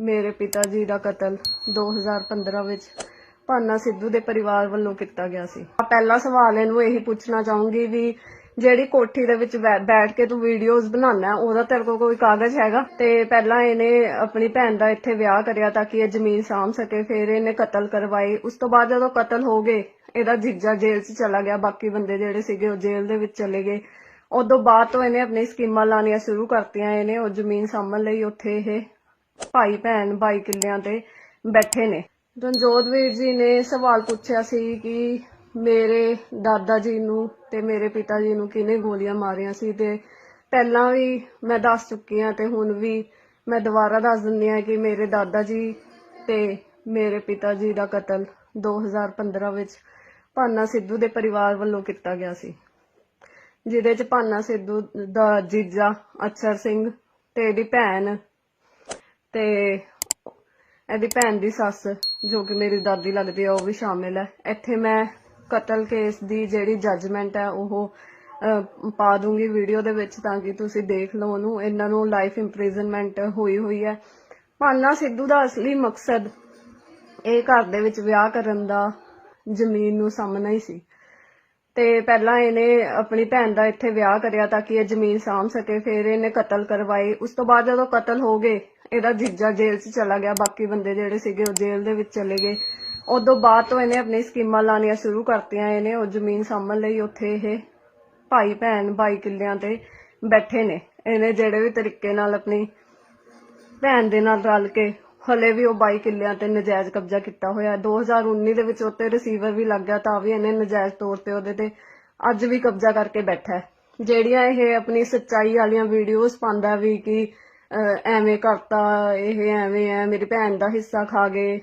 ਮੇਰੇ ਪਿਤਾ ਜੀ ਦਾ ਕਤਲ 2015 ਵਿੱਚ ਭਾਨਾ ਸਿੱਧੂ ਦੇ ਪਰਿਵਾਰ ਵੱਲੋਂ ਕੀਤਾ ਗਿਆ ਸੀ। ਪਹਿਲਾ ਸਵਾਲ ਇਹਨੂੰ ਇਹੀ ਪੁੱਛਣਾ ਚਾਹੂੰਗੀ ਵੀ ਜਿਹੜੀ ਕੋਠੀ ਦੇ ਵਿੱਚ ਬੈ- ਬੈਠ ਕੇ ਤੂੰ ਵੀਡੀਓਜ਼ ਬਣਾਉਣਾ, ਉਹਦਾ ਤੇਰੇ ਕੋਲ ਕੋਈ ਕਾਗਜ਼ ਹੈਗਾ? ਤੇ ਪਹਿਲਾਂ ਇਹਨੇ ਆਪਣੀ ਭੈਣ ਦਾ ਇੱਥੇ ਵਿਆਹ ਕਰਿਆ ਤਾਂ ਕਿ ਇਹ ਜ਼ਮੀਨ ਸਾਂਭ ਸਕੇ, ਫਿਰ ਇਹਨੇ ਕਤਲ ਕਰਵਾਈ। ਉਸ ਤੋਂ ਬਾਅਦ ਜਦੋਂ ਕਤਲ ਹੋ ਗਏ, ਇਹਦਾ ਜੀਜਾ ਜੇਲ੍ਹ 'ਚ ਚਲਾ ਗਿਆ। ਬਾਕੀ ਬੰਦੇ ਜਿਹੜੇ ਸੀਗੇ ਉਹ ਜੇਲ੍ਹ ਦੇ ਵਿੱਚ ਚਲੇ ਗਏ। ਉਦੋਂ ਬਾਅਦ ਤੋਂ ਇਹਨੇ ਆਪਣੀ ਸਕੀਮਾਂ ਲਾਣੀਆਂ ਸ਼ੁਰੂ ਕਰਤੀਆਂ, ਇਹਨੇ ਉਹ ਜ਼ਮੀਨ ਸਾਂਭਣ ਲਈ ਉੱਥੇ ਇਹ ਭਾਈ ਭੈਣ ਬਾਈ ਕਿੱਲਿਆਂ ਤੇ ਬੈਠੇ ਨੇ। ਰਣਜੋਤ ਵੀਰ ਜੀ ਨੇ ਸਵਾਲ ਪੁੱਛਿਆ ਸੀ ਕਿ ਮੇਰੇ ਦਾਦਾ ਜੀ ਨੂੰ ਤੇ ਮੇਰੇ ਪਿਤਾ ਜੀ ਨੂੰ ਕਿਹਨੇ ਗੋਲੀਆਂ ਮਾਰੀਆਂ ਸੀ ਤੇ ਪਹਿਲਾਂ ਵੀ ਮੈਂ ਦੱਸ ਚੁੱਕੀ ਹਾਂ ਤੇ ਹੁਣ ਵੀ ਮੈਂ ਦੁਬਾਰਾ ਦੱਸ ਦਿੰਦੀ ਹਾਂ ਕਿ ਮੇਰੇ ਦਾਦਾ ਜੀ ਤੇ ਮੇਰੇ ਪਿਤਾ ਜੀ ਦਾ ਕਤਲ 2015 ਵਿੱਚ ਭਾਨਾ ਸਿੱਧੂ ਦੇ ਪਰਿਵਾਰ ਵੱਲੋਂ ਕੀਤਾ ਗਿਆ ਸੀ। ਜਿਹਦੇ ਚ ਭਾਨਾ ਸਿੱਧੂ ਦਾ ਜੀਜਾ ਅਛਰ ਸਿੰਘ ਤੇ ਇਹਦੀ ਭੈਣ ਤੇ ਇਹਦੀ ਭੈਣ ਦੀ ਸੱਸ, ਜੋ ਕਿ ਮੇਰੀ ਦਾਦੀ ਲੱਗਦੀ ਹੈ ਉਹ ਵੀ ਸ਼ਾਮਿਲ ਹੈ ਇੱਥੇ ਮੈਂ ਕਤਲ ਕੇਸ ਦੀ ਜਿਹੜੀ ਜੱਜਮੈਂਟ ਹੈ ਉਹ ਪਾ ਦੂੰਗੀ ਵੀਡੀਓ ਦੇ ਵਿੱਚ ਤਾਂ ਕਿ ਤੁਸੀਂ ਦੇਖ ਲਓ ਉਹਨੂੰ। ਇਹਨਾਂ ਨੂੰ ਲਾਈਫ ਇੰਪ੍ਰਿਜ਼ਨਮੈਂਟ ਹੋਈ ਹੋਈ ਹੈ ਪਾਲਣਾ ਸਿੱਧੂ ਦਾ ਅਸਲੀ ਮਕਸਦ ਇਹ ਘਰ ਦੇ ਵਿੱਚ ਵਿਆਹ ਕਰਨ ਦਾ ਜ਼ਮੀਨ ਨੂੰ ਸਾਹਮਣਾ ਹੀ ਸੀ। ਤੇ ਪਹਿਲਾਂ ਇਹਨੇ ਆਪਣੀ ਭੈਣ ਦਾ ਇੱਥੇ ਵਿਆਹ ਕਰਿਆ ਤਾਂ ਕਿ ਇਹ ਜ਼ਮੀਨ ਸਾਂਭ ਸਕੇ, ਫਿਰ ਇਹਨੇ ਕਤਲ ਕਰਵਾਈ। ਉਸ ਤੋਂ ਬਾਅਦ ਜਦੋਂ ਕਤਲ ਹੋ ਗਏ ਇਹਦਾ ਜੀਜਾ ਜੇਲ੍ਹ 'ਚ ਚਲਾ ਗਿਆ, ਬਾਕੀ ਬੰਦੇ ਜਿਹੜੇ ਸੀਗੇ ਉਹ ਜੇਲ੍ਹ ਦੇ ਵਿੱਚ ਚਲੇ ਗਏ। ਉਦੋਂ ਬਾਅਦ ਤੋਂ ਇਹਨੇ ਆਪਣੀ ਸਕੀਮਾਂ ਲਾਣੀਆਂ ਸ਼ੁਰੂ ਕਰਤੀਆਂ, ਇਹਨੇ ਉਹ ਜ਼ਮੀਨ ਸਾਂਭਣ ਲਈ ਉੱਥੇ ਇਹ ਭਾਈ ਭੈਣ ਬਾਈ ਕਿੱਲਿਆਂ ਤੇ ਬੈਠੇ ਨੇ। ਇਹਨੇ ਜਿਹੜੇ ਵੀ ਤਰੀਕੇ ਨਾਲ ਆਪਣੀ ਭੈਣ ਦੇ ਨਾਲ ਰਲ ਕੇ ਹਲੇ ਵੀ ਉਹ ਬਾਈ ਕਿੱਲਿਆਂ ਤੇ ਨਜਾਇਜ਼ ਕਬਜ਼ਾ ਕੀਤਾ ਹੋਇਆ। ਹੈ। 2019 ਦੇ ਵਿੱਚ ਉੱਤੇ ਰਿਸੀਵਰ ਵੀ ਲੱਗ ਗਿਆ, ਤਾਂ ਵੀ ਇਹਨੇ ਨਜਾਇਜ਼ ਤੌਰ ਤੇ ਉਹਦੇ ਤੇ ਅੱਜ ਵੀ ਕਬਜ਼ਾ ਕਰਕੇ ਬੈਠਾ ਹੈ। ਜਿਹੜੀਆਂ ਇਹ ਆਪਣੀ ਸੱਚਾਈ ਵਾਲੀਆਂ ਵੀਡੀਓਜ਼ ਪਾਉਂਦਾ ਵੀ ਕਿ ਐਵੇਂ ਕਰਤਾ, ਇਹ ਐਵੇਂ ਹੈ ਮੇਰੀ ਭੈਣ ਦਾ ਹਿੱਸਾ ਖਾ ਗਏ।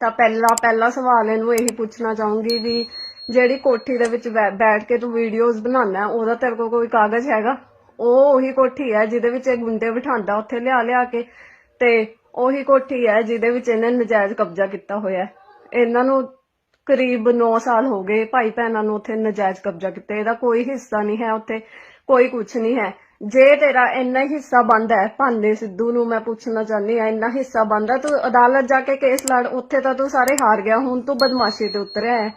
ਤਾਂ ਪਹਿਲਾ ਪਹਿਲਾ ਸਵਾਲ ਇਹਨੂੰ ਇਹੀ ਪੁੱਛਣਾ ਚਾਹੂੰਗੀ ਵੀ ਜਿਹੜੀ ਕੋਠੀ ਦੇ ਵਿੱਚ ਬੈ- ਬੈਠ ਕੇ ਤੂੰ ਵੀਡੀਓਜ਼ ਬਣਾਉਣਾ ਉਹਦਾ ਤੇਰੇ ਕੋਲ ਕੋਈ ਕਾਗਜ਼ ਹੈਗਾ? ਉਹ ਉਹੀ ਕੋਠੀ ਹੈ ਜਿਹਦੇ ਵਿੱਚ ਇਹ ਗੁੰਡੇ ਬਿਠਾਉਂਦਾ, ਉੱਥੇ ਲਿਆ ਲਿਆ ਕੇ ਤੇ ਉਹੀ ਕੋਠੀ ਹੈ ਜਿਹਦੇ ਵਿੱਚ ਇਹਨੇ ਨਜਾਇਜ਼ ਕਬਜ਼ਾ ਕੀਤਾ ਹੋਇਆ ਹੈ ਇਹਨਾਂ ਨੂੰ ਕਰੀਬ 9 ਸਾਲ ਹੋ ਗਏ ਭਾਈ ਭੈਣਾਂ ਨੂੰ ਉੱਥੇ ਨਜਾਇਜ਼ ਕਬਜ਼ਾ ਕੀਤਾ। ਇਹਦਾ ਕੋਈ ਹਿੱਸਾ ਨਹੀਂ ਹੈ ਉੱਥੇ, ਕੋਈ ਕੁਝ ਨਹੀਂ ਹੈ। ਜੇ ਤੇਰਾ ਇੰਨਾ ਹੀ ਹਿੱਸਾ ਬੰਦਾ ਹੈ ਭਾਂਡੇ ਸਿੱਧੂ ਨੂੰ ਮੈਂ ਪੁੱਛਣਾ ਚਾਹੁੰਦੀ ਆ ਇੰਨਾ ਹਿੱਸਾ ਬੰਦਾ ਤੂੰ ਅਦਾਲਤ ਜਾ ਕੇ ਕੇਸ ਲੜ, ਉੱਥੇ ਤਾਂ ਤੂੰ ਸਾਰੇ ਹਾਰ ਗਿਆ, ਹੁਣ ਤੂੰ ਬਦਮਾਸ਼ੀ ਤੇ ਉਤਰਿਆ ਹੈ।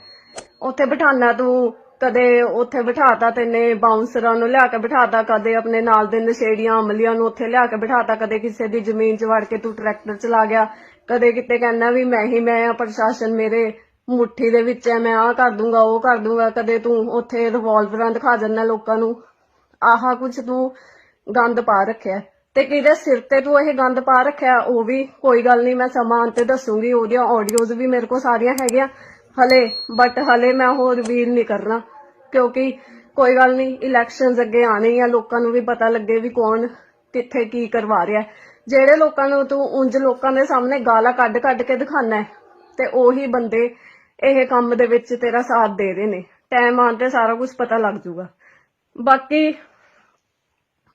ਉੱਥੇ ਬਿਠਾਣਾ ਤੂੰ, ਕਦੇ ਉੱਥੇ ਬਿਠਾਤਾ ਤੈਨੇ ਬਾਉਂਸਰਾਂ ਨੂੰ ਲਿਆ ਕੇ ਬਿਠਾਤਾ, ਕਦੇ ਆਪਣੇ ਨਾਲ ਦੇ ਨਸ਼ੇੜੀਆਂ ਅਮਲੀਆਂ ਨੂੰ ਉੱਥੇ ਲਿਆ ਕੇ ਬਿਠਾਤਾ, ਕਦੇ ਕਿਸੇ ਦੀ ਜ਼ਮੀਨ 'ਚ ਵੜ ਕੇ ਤੂੰ ਟਰੈਕਟਰ ਚਲਾ ਗਿਆ, ਕਦੇ ਕਿਤੇ ਕਹਿੰਦਾ ਵੀ ਮੈਂ ਹੀ, ਮੈਂ ਆ ਪ੍ਰਸ਼ਾਸਨ ਮੇਰੇ ਮੁੱਠੀ ਦੇ ਵਿੱਚ ਹੈ, ਮੈਂ ਆਹ ਕਰ ਦੂੰਗਾ, ਉਹ ਕਰ ਦੂੰਗਾ, ਕਦੇ ਤੂੰ ਉੱਥੇ ਰਿਵਾਲਵਰਾਂ ਦਿਖਾ ਦਿੰਦਾ ਲੋਕਾਂ ਨੂੰ ਆਹ ਕੁਝ ਤੂੰ ਗੰਦ ਪਾ ਰੱਖਿਆ ਤੇ ਕਿਹਦੇ ਸਿਰ ਤੇ ਤੂੰ ਇਹ ਗੰਦ ਪਾ ਰੱਖਿਆ ਉਹ ਵੀ ਕੋਈ ਗੱਲ ਨਹੀਂ, ਮੈਂ ਸਮਾਂ ਤੇ ਦੱਸੂਗੀ, ਉਹਦੀਆਂ ਆਡੀਓਜ਼ ਵੀ ਮੇਰੇ ਕੋਲ ਸਾਰੀਆਂ ਹੈਗੀਆਂ। ਹਲੇ ਬਟ ਹਲੇ ਮੈਂ ਉਹ ਰਿਵੀਲ ਨਹੀਂ ਕਰਨਾ, ਕਿਉਂਕਿ ਕੋਈ ਗੱਲ ਨਹੀਂ ਇਲੈਕਸ਼ਨਸ ਅੱਗੇ ਆਣੇ ਆ, ਲੋਕਾਂ ਨੂੰ ਵੀ ਪਤਾ ਲੱਗੇ ਵੀ ਕੌਣ ਕਿੱਥੇ ਕੀ ਕਰਵਾ ਰਿਹਾ ਜਿਹੜੇ ਲੋਕਾਂ ਨੂੰ ਤੂੰ ਉਂਝ ਲੋਕਾਂ ਦੇ ਸਾਹਮਣੇ ਗਾਲਾਂ ਕੱਢ ਕੱਢ ਕੇ ਦਿਖਾਣਾ ਤੇ ਉਹੀ ਬੰਦੇ ਇਹ ਕੰਮ ਦੇ ਵਿੱਚ ਤੇਰਾ ਸਾਥ ਦੇ ਰਹੇ ਨੇ। ਟਾਈਮ ਆਉਣ ਤੇ ਸਾਰਾ ਕੁਝ ਪਤਾ ਲੱਗ ਜਾਊਗਾ। ਬਾਕੀ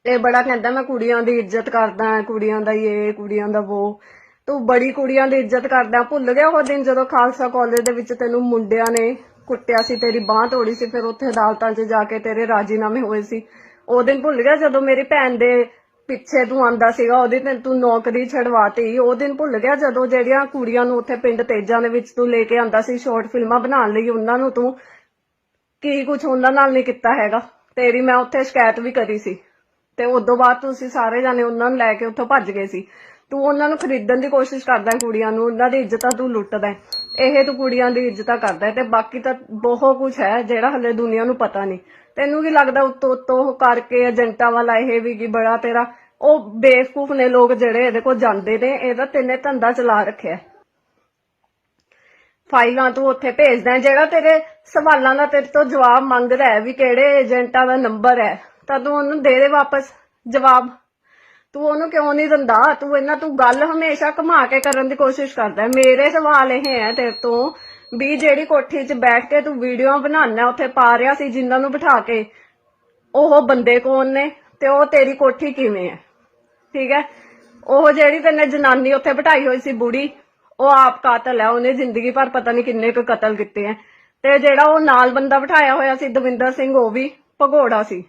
ਇਹ ਬੜਾ ਕਹਿੰਦਾ ਮੈਂ ਕੁੜੀਆਂ ਦੀ ਇੱਜ਼ਤ ਕਰਦਾ, ਕੁੜੀਆਂ ਦਾ ਇਹ, ਕੁੜੀਆਂ ਦਾ ਉਹ ਤੂੰ ਬੜੀ ਕੁੜੀਆਂ ਦੀ ਇੱਜ਼ਤ ਕਰਦਾ, ਭੁੱਲ ਗਿਆ ਉਹ ਦਿਨ ਜਦੋਂ ਖਾਲਸਾ ਕਾਲਜ ਦੇ ਵਿੱਚ ਤੈਨੂੰ ਮੁੰਡਿਆਂ ਨੇ ਕੁੱਟਿਆ ਸੀ, ਤੇਰੀ ਬਾਹ ਤੋੜੀ ਸੀ, ਫਿਰ ਉੱਥੇ ਅਦਾਲਤਾਂ 'ਚ ਜਾ ਕੇ ਤੇਰੇ ਰਾਜੀਨਾਮੇ ਹੋਏ ਸੀ। ਉਹ ਦਿਨ ਭੁੱਲ ਗਿਆ ਜਦੋਂ ਮੇਰੀ ਭੈਣ ਦੇ ਪਿੱਛੇ ਤੂੰ ਆਂਦਾ ਸੀਗਾ, ਉਹਦੀ ਤੇ ਤੂੰ ਨੌਕਰੀ ਛਡਵਾਤੀ। ਉਹ ਦਿਨ ਭੁੱਲ ਗਿਆ ਜਦੋਂ ਜਿਹੜੀਆਂ ਕੁੜੀਆਂ ਨੂੰ ਉੱਥੇ ਪਿੰਡ ਤੇਜਾਂ ਦੇ ਵਿੱਚ ਤੂੰ ਲੈ ਕੇ ਆਂਦਾ ਸੀ, ਸ਼ਾਰਟ ਫਿਲਮਾਂ ਬਣਾਉਣ ਲਈ, ਉਹਨਾਂ ਨੂੰ ਤੂੰ ਕੀ ਕੁਝ ਉਹਨਾਂ ਨਾਲ ਨਹੀਂ ਕੀਤਾ ਹੈਗਾ। ਤੇਰੀ ਮੈਂ ਉੱਥੇ ਸ਼ਿਕਾਇਤ ਵੀ ਕਰੀ ਸੀ ਤੇ ਉਦੋਂ ਬਾਅਦ ਤੁਸੀਂ ਸਾਰੇ ਜਾਣੇ ਉਹਨਾਂ ਨੂੰ ਲੈ ਕੇ ਉੱਥੋਂ ਭੱਜ ਗਏ ਸੀ ਤੂੰ ਉਹਨਾਂ ਨੂੰ ਖਰੀਦਣ ਦੀ ਕੋਸ਼ਿਸ਼ ਕਰਦਾ ਹੈ ਕੁੜੀਆਂ ਨੂੰ, ਉਹਨਾਂ ਦੀ ਇੱਜ਼ਤਾਂ ਤੂੰ ਲੁੱਟਦਾ ਹੈ। ਇਹ ਤੂੰ ਕੁੜੀਆਂ ਦੀ ਇੱਜ਼ਤਾਂ ਕਰਦਾ ਹੈ ਤੇ ਬਾਕੀ ਤਾਂ ਬਹੁਤ ਕੁਝ ਹੈ ਜਿਹੜਾ ਹਲੇ ਦੁਨੀਆ ਨੂੰ ਪਤਾ ਨਹੀਂ ਤੈਨੂੰ ਕੀ ਲੱਗਦਾ ਉੱਤੋਂ ਉੱਤੋਂ ਕਰਕੇ ਏਜੰਟਾਂ ਵਾਲਾ ਇਹ ਵੀ ਕੀ ਬੜਾ ਤੇਰਾ ਉਹ ਬੇਵਕੂਫ ਨੇ ਲੋਕ ਜਿਹੜੇ ਇਹਦੇ ਕੋਲ ਜਾਂਦੇ ਨੇ, ਇਹਦਾ ਤੈਨੇ ਧੰਦਾ ਚਲਾ ਰੱਖਿਆ ਹੈ। ਫਾਈਲਾਂ ਤੂੰ ਉੱਥੇ ਭੇਜਦਾ ਜਿਹੜਾ ਤੇਰੇ ਸਵਾਲਾਂ ਦਾ ਤੇਰੇ ਤੋਂ ਜਵਾਬ ਮੰਗਦਾ ਹੈ ਵੀ ਕਿਹੜੇ ਏਜੰਟਾਂ ਦਾ ਨੰਬਰ ਹੈ, ਤਾਂ ਤੂੰ ਉਹਨੂੰ ਦੇ ਦੇ ਵਾਪਸ, ਜਵਾਬ। ਤੂੰ ਉਹਨੂੰ ਕਿਉਂ ਨਹੀਂ ਦਿੰਦਾ? ਤੂੰ ਇਹਨਾਂ ਤੂੰ ਗੱਲ ਹਮੇਸ਼ਾ ਘੁਮਾ ਕੇ ਕਰਨ ਦੀ ਕੋਸ਼ਿਸ਼ ਕਰਦਾ ਮੇਰੇ ਸਵਾਲ ਇਹ ਹੈ ਤੇਰੇ ਤੋਂ ਵੀ ਜਿਹੜੀ ਕੋਠੀ 'ਚ ਬੈਠ ਕੇ ਤੂੰ ਵੀਡੀਓ ਬਣਾਉਣਾ ਉੱਥੇ ਪਾ ਰਿਹਾ ਸੀ ਜਿਨ੍ਹਾਂ ਨੂੰ ਬਿਠਾ ਕੇ, ਉਹ ਬੰਦੇ ਕੌਣ ਨੇ ਤੇ ਉਹ ਤੇਰੀ ਕੋਠੀ ਕਿਵੇਂ ਹੈ? ਠੀਕ ਹੈ? ਉਹ ਜਿਹੜੀ ਤੈਨੇ ਜਨਾਨੀ ਉੱਥੇ ਬਿਠਾਈ ਹੋਈ ਸੀ ਬੁੜੀ ਉਹ ਆਪ ਕਾਤਲ ਹੈ, ਉਹਨੇ ਜ਼ਿੰਦਗੀ ਭਰ ਪਤਾ ਨਹੀਂ ਕਿੰਨੇ ਕੁ ਕਤਲ ਕੀਤੇ ਹੈ। ਤੇ ਜਿਹੜਾ ਉਹ ਨਾਲ ਬੰਦਾ ਬਿਠਾਇਆ ਹੋਇਆ ਸੀ ਦਵਿੰਦਰ ਸਿੰਘ, ਉਹ ਵੀ ਭਗੌੜਾ ਸੀ।